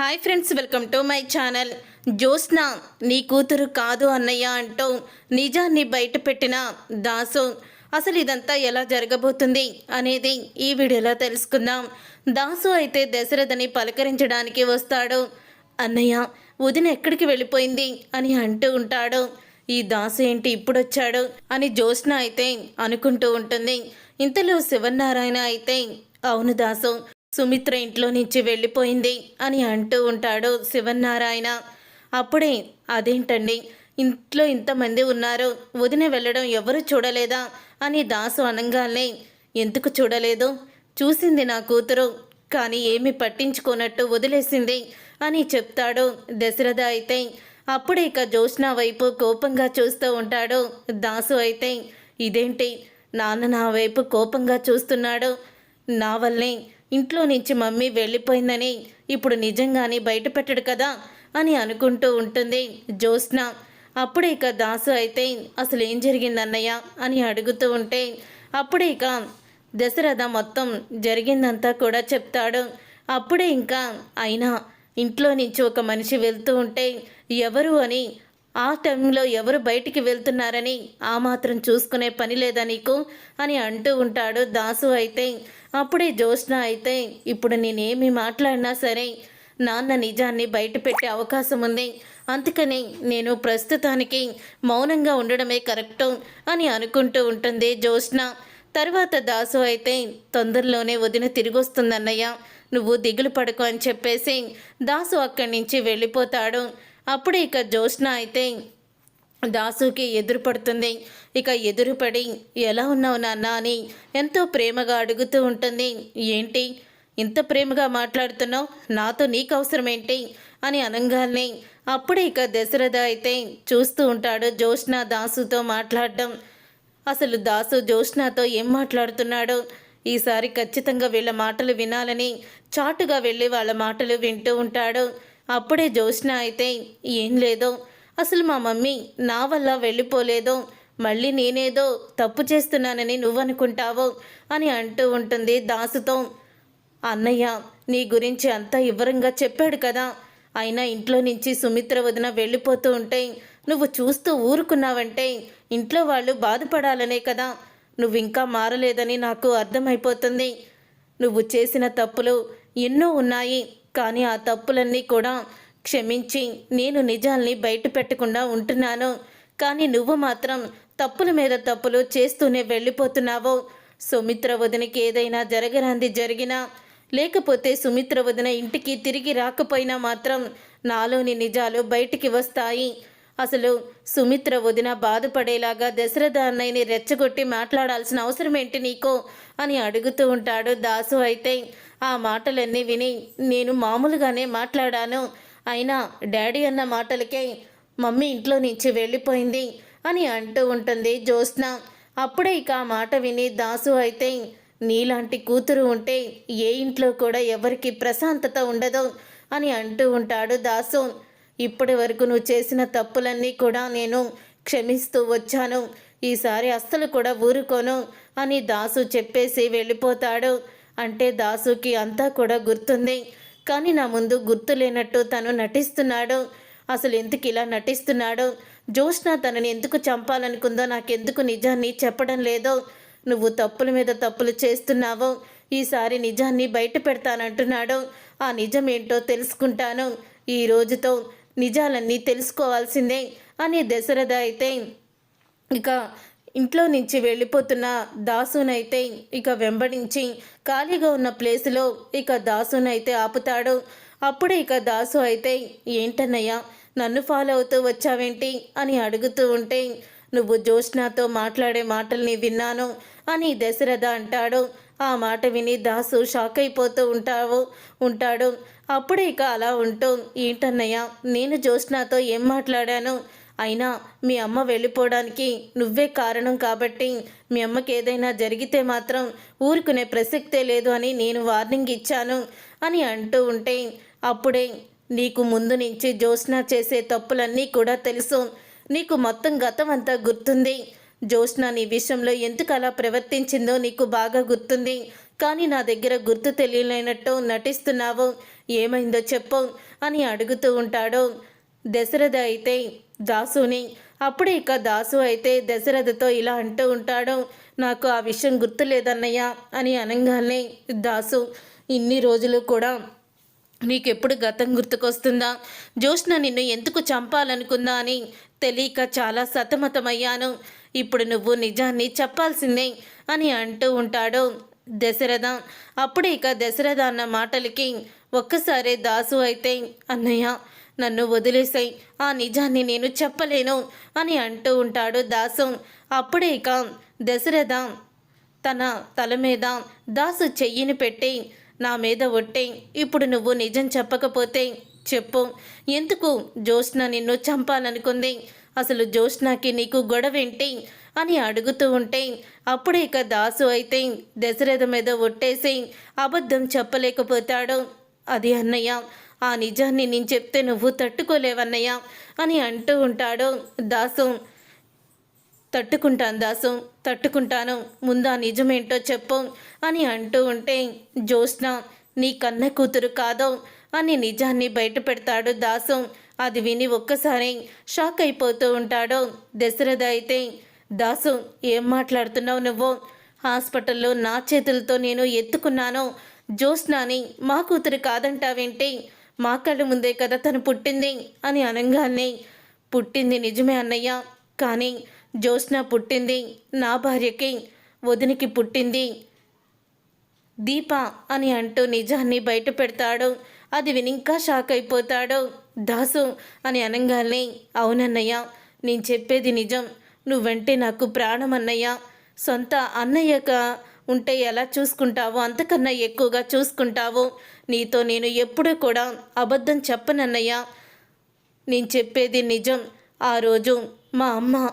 Hi friends welcome to my channel Jyotsna నీ కూతురు కాదు అన్నయ్య అంటూ నిజాన్ని బయటపెట్టిన దాసు. అసలు ఇదంతా ఎలా జరగబోతుంది అనేది ఈ వీడియోలో తెలుసుకుందాం. దాసు అయితే దశరథని పలకరించడానికి వస్తాడు. అన్నయ్య వదిన ఎక్కడికి వెళ్ళిపోయింది అని అంటూ ఉంటాడు. ఈ దాసు ఏంటి ఇప్పుడు వచ్చాడు అని జ్యోత్స్న అయితే అనుకుంటూ ఉంటుంది. ఇంతలో శివనారాయణ అయితే అవును దాసు. సుమిత్ర ఇంట్లో నుంచి వెళ్ళిపోయింది అని అంటూ ఉంటాడు శివనారాయణ అప్పుడే అదేంటండి? ఇంట్లో ఇంతమంది ఉన్నారు. వదిన వెళ్ళడం ఎవరు చూడలేదా? అని దాసు అనగానే ఎందుకు చూడలేదు? చూసింది నా కూతురు. కానీ ఏమి పట్టించుకోనట్టు వదిలేసింది అని చెప్తాడు దశరథ అయితే. అప్పుడే ఇక జ్యోత్స్న వైపు కోపంగా చూస్తూ ఉంటాడు దాసు అయితే. ఇదేంటి? నాన్న నా వైపు కోపంగా చూస్తున్నాడు. నా వల్లే ఇంట్లో నుంచి మమ్మీ వెళ్ళిపోయిందని ఇప్పుడు నిజంగానే బయట పెట్టడు కదా అని అనుకుంటూ ఉంటుంది జ్యోత్స్న. అప్పుడే ఇక దాసు అయితే అసలు ఏం జరిగిందన్నయ్య అని అడుగుతూ ఉంటే అప్పుడే ఇక దశరథ మొత్తం జరిగిందంతా కూడా చెప్తాడు. అప్పుడే ఇంకా అయినా ఇంట్లో నుంచి ఒక మనిషి వెళ్తూ ఉంటే ఎవరు? అని ఆ టైంలో ఎవరు బయటికి వెళ్తున్నారని ఆ మాత్రం చూసుకునే పని లేదా నీకు? అని అంటూ ఉంటాడు దాసు అయితే. అప్పుడే జ్యోత్స్న అయితే ఇప్పుడు నేనేమి మాట్లాడినా సరే నాన్న నిజాన్ని బయట పెట్టే అవకాశం ఉంది. అందుకని నేను ప్రస్తుతానికి మౌనంగా ఉండడమే కరెక్టు అని అనుకుంటూ ఉంటుంది జ్యోత్స్న. తర్వాత దాసు అయితే తొందరలోనే వదిన తిరిగొస్తుందన్నయ్య. నువ్వు దిగులు పడుకో అని చెప్పేసి దాసు అక్కడి నుంచి వెళ్ళిపోతాడు. అప్పుడు ఇక జ్యోత్స్న అయితే దాసుకి ఎదురుపడుతుంది. ఇక ఎదురుపడి ఎలా ఉన్నావు నాన్న? అని ఎంతో ప్రేమగా అడుగుతూ ఉంటుంది. ఏంటి? ఇంత ప్రేమగా మాట్లాడుతున్నావు? నాతో నీకు అవసరం ఏంటి అని అనగానే అప్పుడే ఇక దశరథ అయితే చూస్తూ ఉంటాడు జ్యోత్స్న దాసుతో మాట్లాడడం. అసలు దాసు జ్యోత్స్నతో ఏం మాట్లాడుతున్నాడు? ఈసారి ఖచ్చితంగా వీళ్ళ మాటలు వినాలని చాటుగా వెళ్ళి వాళ్ళ మాటలు వింటూ ఉంటాడు. అప్పుడే జోష్న అయితే ఏం లేదో అసలు మా మమ్మీ నా వల్ల వెళ్ళిపోలేదో మళ్ళీ నేనేదో తప్పు చేస్తున్నానని నువ్వనుకుంటావో అని అంటూ ఉంటుంది దాసుతో. అన్నయ్య నీ గురించి అంతా వివరంగా చెప్పాడు కదా. అయినా ఇంట్లో నుంచి సుమిత్ర వదిన వెళ్ళిపోతూ ఉంటే నువ్వు చూస్తూ ఊరుకున్నావంటే ఇంట్లో వాళ్ళు బాధపడాలనే కదా. నువ్వు ఇంకా మారలేదని నాకు అర్థమైపోతుంది. నువ్వు చేసిన తప్పులు ఎన్నో ఉన్నాయి. కానీ ఆ తప్పులన్నీ కూడా క్షమించి నేను నిజాల్ని బయట పెట్టకుండా ఉంటున్నాను. కానీ నువ్వు మాత్రం తప్పుల మీద తప్పులు చేస్తూనే వెళ్ళిపోతున్నావు. సుమిత్ర వదినకి ఏదైనా జరగరాంది జరిగినా లేకపోతే సుమిత్ర వదిన ఇంటికి తిరిగి రాకపోయినా మాత్రం నాలోని నిజాలు బయటికి వస్తాయి. అసలు సుమిత్ర వదిన బాధపడేలాగా దశరథ అన్నయ్యని రెచ్చగొట్టి మాట్లాడాల్సిన అవసరం ఏంటి నీకో? అని అడుగుతూ ఉంటాడు దాసు. అయితే ఆ మాటలన్నీ విని నేను మామూలుగానే మాట్లాడాను. అయినా డాడీ అన్న మాటలకే మమ్మీ ఇంట్లో నుంచి వెళ్ళిపోయింది అని అంటూ ఉంటుంది జ్యోత్స్న. అప్పుడే ఇక ఆ మాట విని దాసు అయితే నీలాంటి కూతురు ఉంటే ఏ ఇంట్లో కూడా ఎవరికి ప్రశాంతత ఉండదు అని అంటూ ఉంటాడు దాసు. ఇప్పటి వరకు నువ్వు చేసిన తప్పులన్నీ కూడా నేను క్షమిస్తూ వచ్చాను. ఈసారి అస్సలు కూడా ఊరుకోను అని దాసు చెప్పేసి వెళ్ళిపోతాడు. అంటే దాసుకి అంతా కూడా గుర్తుంది. కానీ నా ముందు గుర్తు లేనట్టు తను నటిస్తున్నాడు. అసలు ఎందుకు ఇలా నటిస్తున్నాడు? జ్యోత్స్న తనని ఎందుకు చంపాలనుకుందో నాకెందుకు నిజాన్ని చెప్పడం లేదో? నువ్వు తప్పుల మీద తప్పులు చేస్తున్నావు. ఈసారి నిజాన్ని బయట పెడతానంటున్నాడు. ఆ నిజం ఏంటో తెలుసుకుంటాను. ఈ రోజుతో నిజాలన్నీ తెలుసుకోవాల్సిందే అని దశరథ అయితే ఇక ఇంట్లో నుంచి వెళ్ళిపోతున్న దాసునైతే ఇక వెంబడించి ఖాళీగా ఉన్న ప్లేసులో ఇక దాసునైతే ఆపుతాడు. అప్పుడే ఇక దాసు అయితే ఏంటన్నయ్యా నన్ను ఫాలో అవుతూ వచ్చావేంటి? అని అడుగుతూ ఉంటే నువ్వు జ్యోష్నాతో మాట్లాడే మాటల్ని విన్నాను. అని దశరథ అంటాడు. ఆ మాట విని దాసు షాక్ అయిపోతూ ఉంటావు ఉంటాడు. అప్పుడే ఇక అలా ఉంటూ ఏంటన్నయ్య నేను జ్యోత్స్నాతో ఏం మాట్లాడాను? అయినా మీ అమ్మ వెళ్ళిపోవడానికి నువ్వే కారణం కాబట్టి మీ అమ్మకి ఏదైనా జరిగితే మాత్రం ఊరుకునే ప్రసక్తే లేదు అని నేను వార్నింగ్ ఇచ్చాను అని అంటూ ఉంటే అప్పుడే నీకు ముందు నుంచి జ్యోత్స్న చేసే తప్పులన్నీ కూడా తెలుసు. నీకు మొత్తం గతం అంతా గుర్తుంది. జ్యోత్స్న నీ విషయంలో ఎందుకు అలా ప్రవర్తించిందో నీకు బాగా గుర్తుంది. కానీ నా దగ్గర గుర్తు తెలియలేనట్టు నటిస్తున్నావు. ఏమైందో చెప్పు అని అడుగుతూ ఉంటాడు దశరథ అయితే దాసుని. అప్పుడే ఇక దాసు అయితే దశరథతో ఇలా అంటూ ఉంటాడు నాకు ఆ విషయం గుర్తులేదన్నయ్య అని అనగానే దాసు ఇన్ని రోజులు కూడా నీకెప్పుడు గతం గుర్తుకొస్తుందా? జ్యోష్ణ నిన్ను ఎందుకు చంపాలనుకుందా అని తెలియక చాలా సతమతమయ్యాను. ఇప్పుడు నువ్వు నిజాన్ని చెప్పాల్సిందే అని అంటూ ఉంటాడు దశరథ. అప్పుడే ఇక దశరథ అన్న మాటలకి ఒక్కసారే దాసు అయితే అన్నయ్య నన్ను వదిలేసాయి ఆ నిజాన్ని నేను చెప్పలేను అని అంటూ ఉంటాడు దాసు. అప్పుడే ఇక దశరథ తన తల మీద దాసు చెయ్యిని పెట్టి నా మీద ఒట్టే ఇప్పుడు నువ్వు నిజం చెప్పకపోతే చెప్పు. ఎందుకు జ్యోత్స్న నిన్ను చంపాలనుకుంది? అసలు జ్యోష్నాకి నీకు గొడవేంటి? అని అడుగుతూ ఉంటే అప్పుడే ఇక దాసు అయితే దశరథ మీద ఒట్టేసి అబద్ధం చెప్పలేకపోతాడు. అది అన్నయ్య ఆ నిజాన్ని నేను చెప్తే నువ్వు తట్టుకోలేవన్నయ్య అని అంటూ ఉంటాడు దాసు. తట్టుకుంటాను దాసు తట్టుకుంటాను. ముందా నిజమేంటో చెప్పు అని అంటూ ఉంటే జ్యోత్స్న నీ కన్న కూతురు కాదో. అని నిజాన్ని బయట పెడతాడు దాసు. అది విని ఒక్కసారి షాక్ అయిపోతూ ఉంటాడు. దశరథ అయితే దాసు ఏం మాట్లాడుతున్నావు నువ్వు? హాస్పిటల్లో నా చేతులతో నేను ఎత్తుకున్నాను. జ్యోత్స్నాని మా కూతురు కాదంటావేంటి? మా కళ్ళ ముందే కదా తను పుట్టింది అని అనగానే పుట్టింది నిజమే అన్నయ్య. కానీ జ్యోత్స్న పుట్టింది నా భార్యకి వదినికి పుట్టింది దీప అని అంటూ నిజాన్ని బయట పెడతాడు. అది విని ఇంకా షాక్ అయిపోతాడు? దాసు అని అనగానే అవునన్నయ్య నేను చెప్పేది నిజం. నువ్వంటే నాకు ప్రాణం అన్నయ్య సొంత అన్నయ్యగా ఉంటే ఎలా చూసుకుంటావో? అంతకన్నా ఎక్కువగా చూసుకుంటావు? నీతో నేను ఎప్పుడూ కూడా అబద్ధం చెప్పనన్నయ్య. నేను చెప్పేది నిజం. ఆ రోజు మా అమ్మ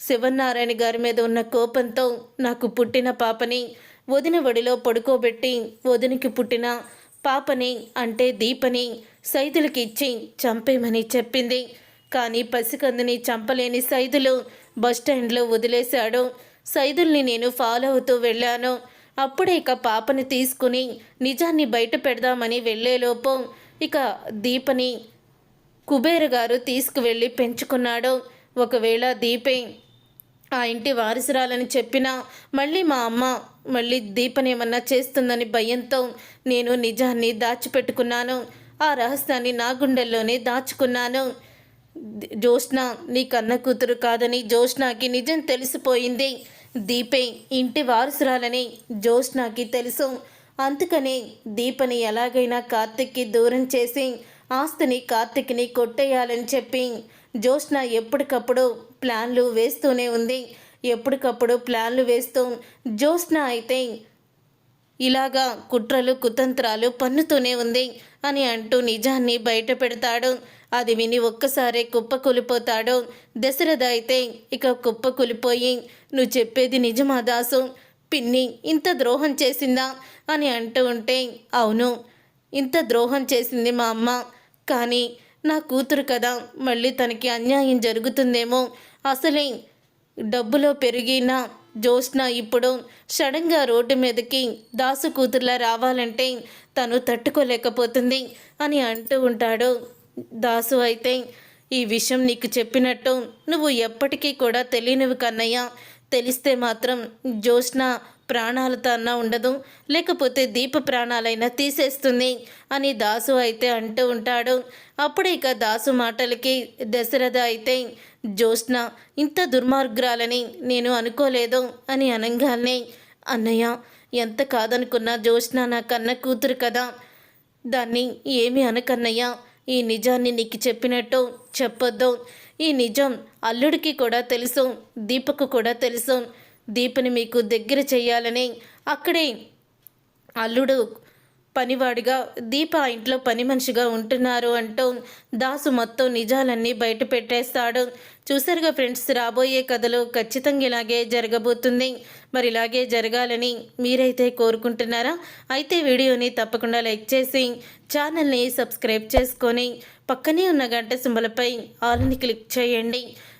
శివనారాయణ గారి మీద ఉన్న కోపంతో నాకు పుట్టిన పాపని వదిన వడిలో పడుకోబెట్టి వదినికి పుట్టిన పాపని అంటే దీపని సైదులకి ఇచ్చి చంపేమని చెప్పింది. కానీ పసికందుని చంపలేని సైదులు బస్టాండ్లో వదిలేశాడు. సైదుల్ని నేను ఫాలో అవుతూ వెళ్ళాను. అప్పుడే ఇక పాపని తీసుకుని నిజాన్ని బయట పెడదామని వెళ్ళేలోపు ఇక దీపని కుబేరు గారు తీసుకువెళ్ళి పెంచుకున్నాడు. ఒకవేళ దీపే ఆ ఇంటి వారసురాలని చెప్పినా మళ్ళీ మా అమ్మ మళ్ళీ దీపనేమన్నా చేస్తుందని భయంతో నేను నిజాన్ని దాచిపెట్టుకున్నాను. ఆ రహస్యాన్ని నా గుండెల్లోనే దాచుకున్నాను. జోష్న నీ కన్న కూతురు కాదని జోష్నాకి నిజం తెలిసిపోయింది. దీపే ఇంటి వారసురాలని జ్యోత్స్నాకి తెలుసు. అందుకనే దీపని ఎలాగైనా కార్తిక్కి దూరం చేసి ఆస్తిని కార్తిక్ని కొట్టేయాలని చెప్పి జ్యోత్స్న ఎప్పటికప్పుడు ప్లాన్లు వేస్తూనే ఉంది. ఎప్పటికప్పుడు ప్లాన్లు వేస్తూ జ్యోష్ణ అయితే ఇలాగా కుట్రలు కుతంత్రాలు పన్నుతూనే ఉంది అని అంటూ నిజాన్ని బయట పెడతాడు. అది విని ఒక్కసారే కుప్ప కూలిపోతాడు దశరథ అయితే ఇక కుప్ప కూలిపోయి నువ్వు చెప్పేది నిజమా దాసు? పిన్ని ఇంత ద్రోహం చేసిందా? అని అంటూ ఉంటే అవును ఇంత ద్రోహం చేసింది మా అమ్మ. కానీ నా కూతురు కదా మళ్ళీ తనకి అన్యాయం జరుగుతుందేమో. అసలే డబ్బులో పెరిగిన జ్యోత్స్న ఇప్పుడు సడన్గా రోడ్డు మీదకి దాసు కూతుర్లా రావాలంటే తను తట్టుకోలేకపోతుంది అని అంటూ ఉంటాడు. దాసు అయితే ఈ విషయం నీకు చెప్పినట్టు నువ్వు ఎప్పటికీ కూడా తెలియనివి కన్నయ్య. తెలిస్తే మాత్రం జ్యోత్స్న ప్రాణాలతో అన్నా ఉండదు. లేకపోతే దీప ప్రాణాలైనా తీసేస్తుంది అని దాసు అయితే అంటూ ఉంటాడు. అప్పుడు ఇక దాసు మాటలకి దశరథ అయితే జ్యోత్స్న ఇంత దుర్మార్గురాలని నేను అనుకోలేదు అని అనగానే అన్నయ్య ఎంత కాదనుకున్నా జ్యోత్స్న నా కన్న కూతురు కదా. దాన్ని ఏమి అనకన్నయ్య. ఈ నిజాన్ని నీకు చెప్పినట్టు చెప్పొద్దు. ఈ నిజం అల్లుడికి కూడా తెలుసు దీపకు కూడా తెలుసు. దీపని మీకు దగ్గర చేయాలని అక్కడే అల్లుడు పనివాడిగా దీప ఇంట్లో పని మనిషిగా ఉంటున్నారు అంటూ దాసు మొత్తం నిజాలన్నీ బయట పెట్టేస్తాడు. చూసారుగా ఫ్రెండ్స్ రాబోయే కథలో ఖచ్చితంగా ఇలాగే జరగబోతుంది. మరి ఇలాగే జరగాలని మీరైతే కోరుకుంటున్నారా? అయితే వీడియోని తప్పకుండా లైక్ చేసి ఛానల్ని సబ్స్క్రైబ్ చేసుకొని పక్కనే ఉన్న గంట సింబలపై ఆల్ని క్లిక్ చేయండి.